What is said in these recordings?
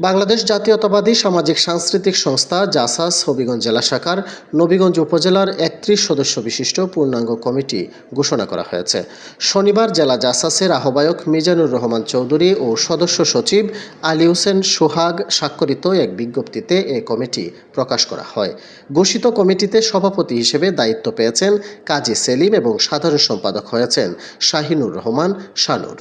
বাংলাদেশ জাতীয়তাবাদী সামাজিক সাংস্কৃতিক সংস্থা জাসাস হবিগঞ্জ জেলা শাখার নবীগঞ্জ উপজেলার একত্রিশ সদস্য বিশিষ্ট পূর্ণাঙ্গ কমিটি ঘোষণা করা হয়েছে। শনিবার জেলা জাসাসের আহ্বায়ক মিজানুর রহমান চৌধুরী ও সদস্য সচিব আলী হোসেন সোহাগ স্বাক্ষরিত এক বিজ্ঞপ্তিতে এ কমিটি প্রকাশ করা হয়। ঘোষিত কমিটিতে সভাপতি হিসেবে দায়িত্ব পেয়েছেন কাজী সেলিম এবং সাধারণ সম্পাদক হয়েছেন শাহিনুর রহমান শানুর।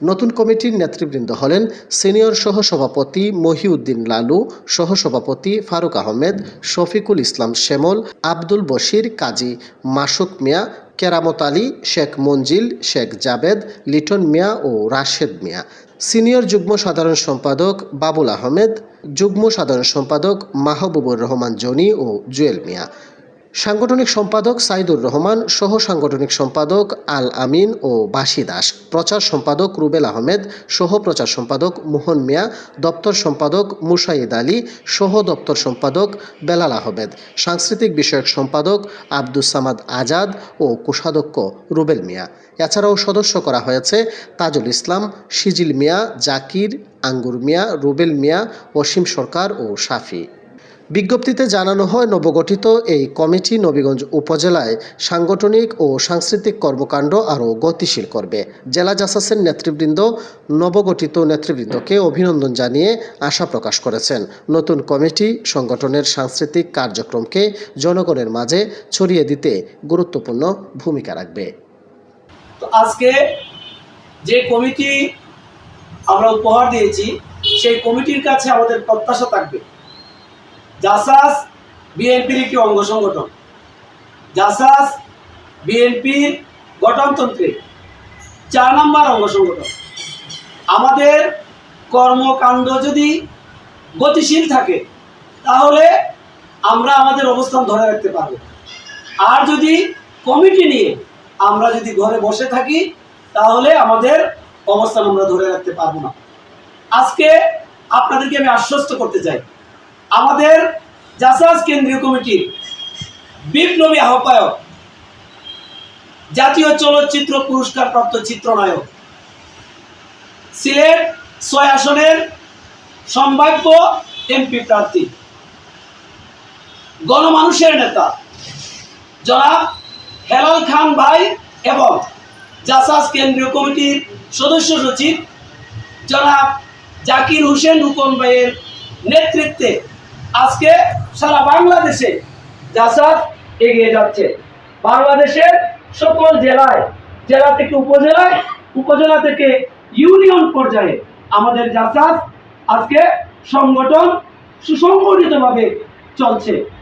নতুন কমিটির নেতৃবৃন্দ হলেন সিনিয়র সহসভাপতি মহিউদ্দিন লালু, সহসভাপতি ফারুক আহমেদ, শফিকুল ইসলাম শ্যামল, আব্দুল বশির কাজী মাসুক মিয়া, কেরামত আলী, শেখ মঞ্জিল, শেখ জাবেদ, লিটন মিয়া ও রাশেদ মিয়া। সিনিয়র যুগ্ম সাধারণ সম্পাদক বাবুল আহমেদ, যুগ্ম সাধারণ সম্পাদক মাহবুবুর রহমান জনি ও জুয়েল মিয়া। সাংগঠনিক সম্পাদক সাইদুর রহমান, সহ সাংগঠনিক সম্পাদক আল আমিন ও বাসি দাস, প্রচার সম্পাদক রুবেল আহমেদ, সহ প্রচার সম্পাদক মোহন মিয়া, দপ্তর সম্পাদক মুসাইদ আলী, সহ দপ্তর সম্পাদক বেলাল আহমেদ, সাংস্কৃতিক বিষয়ক সম্পাদক আব্দুস সামাদ আজাদ ও কোষাধ্যক্ষ রুবেল মিয়া। এছাড়াও সদস্য করা হয়েছে তাজুল ইসলাম, সিজিল মিয়া, জাকির, আঙ্গুর মিয়া, রুবেল মিয়া, অসীম সরকার ও শাফি। বিজ্ঞপ্তিতে জানানো হয়, নবগঠিত এই কমিটি নবীগঞ্জ উপজেলায় সাংগঠনিক ও সাংস্কৃতিক কর্মকাণ্ড আরও গতিশীল করবে। জেলা জাসাসের নেতৃবৃন্দ, নবগঠিত নেতৃবৃন্দকে অভিনন্দন জানিয়ে আশা প্রকাশ করেছেন। নতুন কমিটি সংগঠনের সাংস্কৃতিক কার্যক্রমকে জনগণের মাঝে ছড়িয়ে দিতে গুরুত্বপূর্ণ ভূমিকা রাখবে। আজকে যে কমিটি আমরা উপহার দিয়েছি, সেই কমিটির কাছে আমাদের প্রত্যাশা থাকবে। জাসাস বিএনপির একটি অঙ্গ সংগঠন। জাসাস বিএনপির গঠনতন্ত্রে চার নম্বর অঙ্গ সংগঠন। আমাদের কর্মকাণ্ড যদি গতিশীল থাকে, তাহলে আমরা আমাদের অবস্থান ধরে রাখতে পারব। আর যদি কমিটি নিয়ে আমরা যদি ঘরে বসে থাকি, তাহলে আমাদের অবস্থান আমরা ধরে রাখতে পারব না। আজকে আপনাদেরকে আমি আশ্বস্ত করতে চাই আমাদের জাসাজ কেন্দ্রীয় কমিটির বিপ্লবী আহ্বায়ক, জাতীয় চলচ্চিত্র পুরস্কার প্রাপ্ত চিত্রনায়ক, সিলেট ছয় আসনের সম্ভাব্য এমপি প্রার্থী, গণমানুষের নেতা, জনাব হেলাল খান ভাই এবং জাসাস কেন্দ্রীয় কমিটির সদস্য সচিব জনাব জাকির হোসেন রুকন ভাইয়ের নেতৃত্বে আজকে সারা বাংলাদেশে জাসাস এগিয়ে যাচ্ছে। বাংলাদেশের সকল জেলায়, জেলা থেকে উপজেলায়, উপজেলা থেকে ইউনিয়ন পর্যায়ে আমাদের জাসাস আজকে সংগঠন সুসংগঠিতভাবে চলছে।